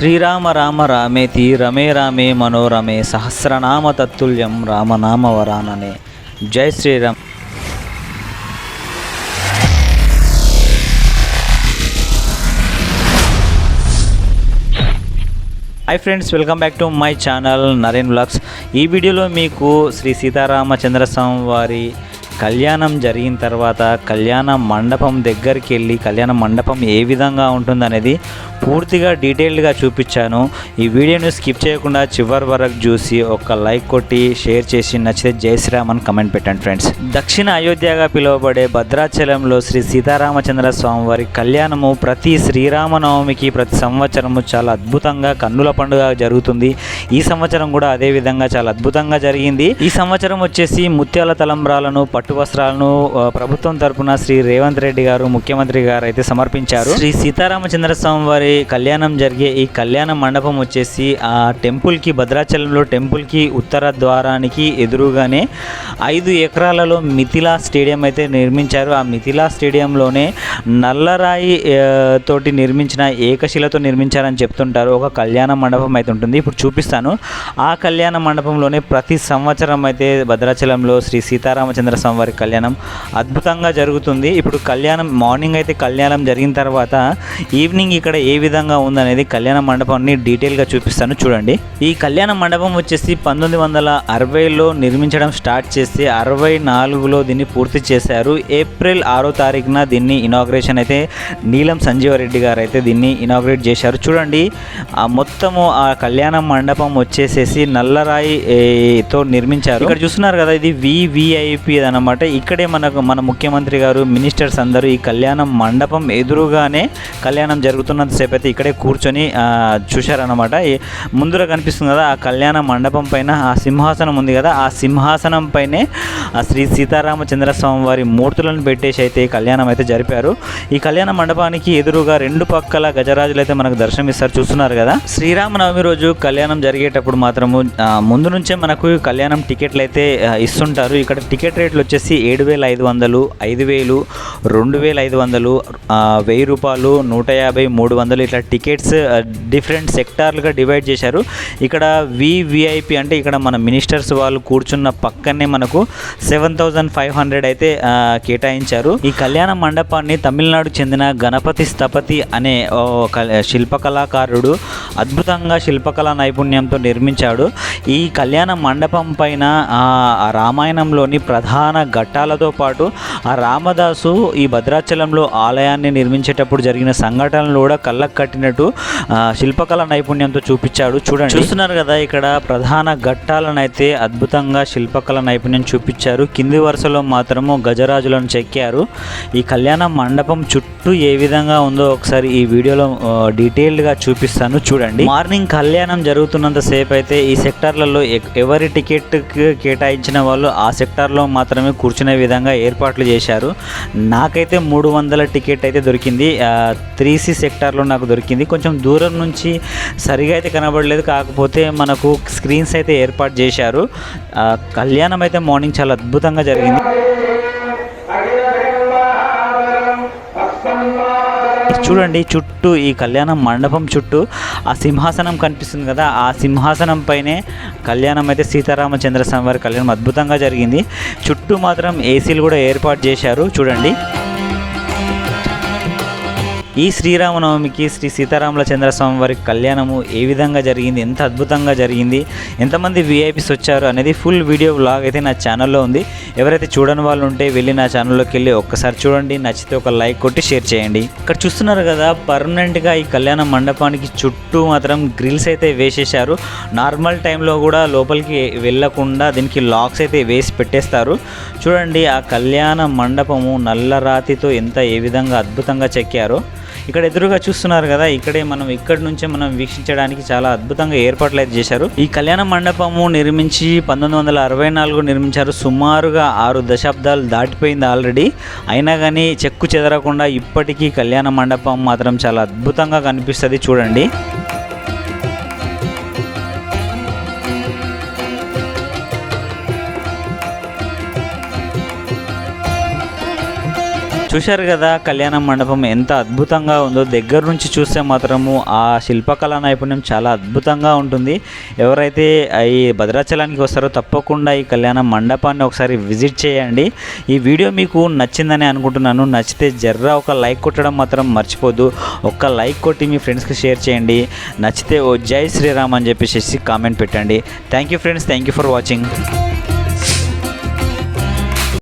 శ్రీరామ రామ రామేతి రమే రామే మనోరమే సహస్రనామ తత్తుల్యం రామనామ వరాననే. జై Shriram. Hi friends welcome back to my channel Naren vlogs ఈ వీడియోలో మీకు శ్రీ సీతారామచంద్ర స్వామి వారి కళ్యాణం జరిగిన తర్వాత కళ్యాణ మండపం దగ్గరికి వెళ్ళి కళ్యాణ మండపం ఏ విధంగా ఉంటుందనేది పూర్తిగా డీటెయిల్డ్గా చూపించాను. ఈ వీడియోని స్కిప్ చేయకుండా చివరి వరకు చూసి ఒక లైక్ కొట్టి షేర్ చేసి నచ్చితే జై శ్రీరామ్ అని కమెంట్ పెట్టండి ఫ్రెండ్స్. దక్షిణ అయోధ్యగా పిలువబడే భద్రాచలంలో శ్రీ సీతారామచంద్ర స్వామి వారి కళ్యాణము ప్రతి శ్రీరామనవమికి ప్రతి సంవత్సరము చాలా అద్భుతంగా కన్నుల పండుగ జరుగుతుంది. ఈ సంవత్సరం కూడా అదే విధంగా చాలా అద్భుతంగా జరిగింది. ఈ సంవత్సరం వచ్చేసి ముత్యాల తలంబ్రాలను పట్టు వస్త్రాలను ప్రభుత్వం తరపున శ్రీ రేవంత్ రెడ్డి గారు ముఖ్యమంత్రి గారు అయితే సమర్పించారు. శ్రీ సీతారామచంద్ర స్వామి వారి కళ్యాణం జరిగే ఈ కళ్యాణ మండపం వచ్చేసి ఆ టెంపుల్కి భద్రాచలంలో టెంపుల్కి ఉత్తర ద్వారానికి ఎదురుగానే ఐదు ఎకరాలలో మిథిలా స్టేడియం అయితే నిర్మించారు. ఆ మిథిలా స్టేడియంలోనే నల్లరాయి తోటి నిర్మించిన ఏకశిలతో నిర్మించారని చెప్తుంటారు. ఒక కళ్యాణ మండపం అయితే ఉంటుంది. ఇప్పుడు చూపిస్తాను. ఆ కళ్యాణ మండపంలోనే ప్రతి సంవత్సరం అయితే భద్రాచలంలో శ్రీ సీతారామచంద్ర స్వామి వారి కళ్యాణం అద్భుతంగా జరుగుతుంది. ఇప్పుడు కళ్యాణం మార్నింగ్ అయితే కళ్యాణం జరిగిన తర్వాత ఈవినింగ్ ఇక్కడ ఏ విధంగా ఉందనేది కళ్యాణ మండపాన్ని డీటెయిల్గా చూపిస్తాను. చూడండి. ఈ కళ్యాణ మండపం వచ్చేసి పంతొమ్మిది వందల అరవైలో నిర్మించడం స్టార్ట్ చేసి అరవై నాలుగులో దీన్ని పూర్తి చేశారు. ఏప్రిల్ ఆరో తారీఖున దీన్ని ఇనాగ్రేషన్ అయితే నీలం సంజీవరెడ్డి గారు అయితే దీన్ని ఇనాగ్రేట్ చేశారు. చూడండి. ఆ మొత్తము ఆ కళ్యాణ మండపం వచ్చేసేసి నల్లరాయి తో నిర్మించారు. ఇక్కడ చూస్తున్నారు కదా ఇది వివిఐపి అనమాట ఇక్కడే మనకు మన ముఖ్యమంత్రి గారు మినిస్టర్స్ అందరూ ఈ కళ్యాణం మండపం ఎదురుగానే కళ్యాణం జరుగుతున్నంతసేపు అయితే ఇక్కడే కూర్చొని చూశారనమాట చూశారన్నమాట. ముందర కనిపిస్తుంది కదా ఆ కళ్యాణ మండపం పైన ఆ సింహాసనం ఉంది కదా ఆ సింహాసనం పైనే ఆ శ్రీ సీతారామచంద్ర స్వామి వారి మూర్తులను పెట్టేసి అయితే కళ్యాణం అయితే జరిపారు. ఈ కళ్యాణ మండపానికి ఎదురుగా రెండు పక్కల గజరాజులు అయితే మనకు దర్శనమిస్తారు చూస్తున్నారు కదా? శ్రీరామనవమి రోజు కళ్యాణం జరిగేటప్పుడు మాత్రము ముందు నుంచే మనకు కళ్యాణం టికెట్లు అయితే ఇస్తుంటారు. ఇక్కడ టికెట్ రేట్లు వచ్చేసి ఏడు వేల ఐదు వందలు ఐదు వేలు రెండు వేల ఐదు వందలు వెయ్యి రూపాయలు నూట యాభై మూడు వందలు ఇట్లా టికెట్స్ డిఫరెంట్ సెక్టార్లుగా డివైడ్ చేశారు. ఇక్కడ వివిఐపి అంటే ఇక్కడ మన మినిస్టర్స్ వాళ్ళు కూర్చున్న పక్కనే మనకు సెవెన్ థౌజండ్ ఫైవ్ హండ్రెడ్ అయితే కేటాయించారు. ఈ కళ్యాణ మండపాన్ని తమిళనాడు చెందిన గణపతి స్థపతి అనే శిల్పకళాకారుడు అద్భుతంగా శిల్పకళా నైపుణ్యంతో నిర్మించాడు. ఈ కళ్యాణ మండపం పైన రామాయణంలోని ప్రధాన ఘట్టాలతో పాటు ఆ రామదాసు ఈ భద్రాచలంలో ఆలయాన్ని నిర్మించేటప్పుడు జరిగిన సంఘటనలు కూడా కళ్ళకు కట్టినట్టు శిల్పకళ నైపుణ్యంతో చూపించాడు. చూడండి. చూస్తున్నారు కదా ఇక్కడ ప్రధాన ఘట్టాలను అయితే అద్భుతంగా శిల్పకళ నైపుణ్యం చూపించారు. కింది వరుసలో మాత్రము గజరాజులను చెక్కారు. ఈ కళ్యాణ మండపం చుట్టూ ఏ విధంగా ఉందో ఒకసారి ఈ వీడియోలో డీటెయిల్డ్గా చూపిస్తాను. చూడండి. మార్నింగ్ కళ్యాణం జరుగుతున్నంత సేపు అయితే ఈ సెక్టార్లలో ఎవరి టికెట్ కేటాయించిన వాళ్ళు ఆ సెక్టార్లో మాత్రమే కూర్చునే విధంగా ఏర్పాట్లు చేశారు. నాకైతే మూడు వందల టికెట్ అయితే దొరికింది. త్రీ సి సెక్టార్లో నాకు దొరికింది. కొంచెం దూరం నుంచి సరిగా అయితే కనబడలేదు. కాకపోతే మనకు స్క్రీన్స్ అయితే ఏర్పాటు చేశారు. కళ్యాణం అయితే మార్నింగ్ చాలా అద్భుతంగా జరిగింది. చూడండి చుట్టూ ఈ కళ్యాణం మండపం చుట్టూ ఆ సింహాసనం కనిపిస్తుంది కదా. ఆ సింహాసనం పైనే కళ్యాణం అయితే సీతారామచంద్ర స్వామి వారి కళ్యాణం అద్భుతంగా జరిగింది. చుట్టూ మాత్రం ఏసీలు కూడా ఏర్పాటు చేశారు. చూడండి. ఈ శ్రీరామనవమికి శ్రీ సీతారాముల చంద్రస్వామి వారి కళ్యాణము ఏ విధంగా జరిగింది ఎంత అద్భుతంగా జరిగింది ఎంతమంది విఐపీస్ వచ్చారు అనేది ఫుల్ వీడియో బ్లాగ్ అయితే నా ఛానల్లో ఉంది. ఎవరైతే చూడని వాళ్ళు ఉంటే వెళ్ళి నా ఛానల్లోకి వెళ్ళి ఒక్కసారి చూడండి నచ్చితే ఒక లైక్ కొట్టి షేర్ చేయండి. ఇక్కడ చూస్తున్నారు కదా పర్మనెంట్గా ఈ కళ్యాణ మండపానికి చుట్టూ మాత్రం గ్రిల్స్ అయితే వేసేశారు. నార్మల్ టైంలో కూడా లోపలికి వెళ్ళకుండా దీనికి లాక్స్ అయితే వేసి పెట్టేస్తారు. చూడండి ఆ కళ్యాణ మండపము నల్ల రాతితో ఎంత ఏ విధంగా అద్భుతంగా చెక్కారో. ఇక్కడ ఎదురుగా చూస్తున్నారు కదా ఇక్కడే మనం ఇక్కడి నుంచే మనం వీక్షించడానికి చాలా అద్భుతంగా ఏర్పాట్లు అయితే చేశారు. ఈ కళ్యాణ మండపము నిర్మించి పంతొమ్మిది వందల అరవై నాలుగు నిర్మించారు. సుమారుగా ఆరు దశాబ్దాలు దాటిపోయింది ఆల్రెడీ అయినా కానీ చెక్కు చెదరకుండా ఇప్పటికీ కళ్యాణ మండపం మాత్రం చాలా అద్భుతంగా కనిపిస్తుంది చూడండి. చూశారు కదా కళ్యాణ మండపం ఎంత అద్భుతంగా ఉందో. దగ్గర నుంచి చూస్తే మాత్రము ఆ శిల్పకళా నైపుణ్యం చాలా అద్భుతంగా ఉంటుంది. ఎవరైతే ఈ భద్రాచలానికి వస్తారో తప్పకుండా ఈ కళ్యాణ మండపాన్ని ఒకసారి విజిట్ చేయండి. ఈ వీడియో మీకు నచ్చిందని అనుకుంటున్నాను. నచ్చితే జర్రా ఒక లైక్ కొట్టడం మాత్రం మర్చిపోద్దు ఒక్క లైక్ కొట్టి మీ ఫ్రెండ్స్కి షేర్ చేయండి. నచ్చితే ఓ జై శ్రీరామ్ అని చెప్పేసి కామెంట్ పెట్టండి. Thank you friends. Thank you for watching.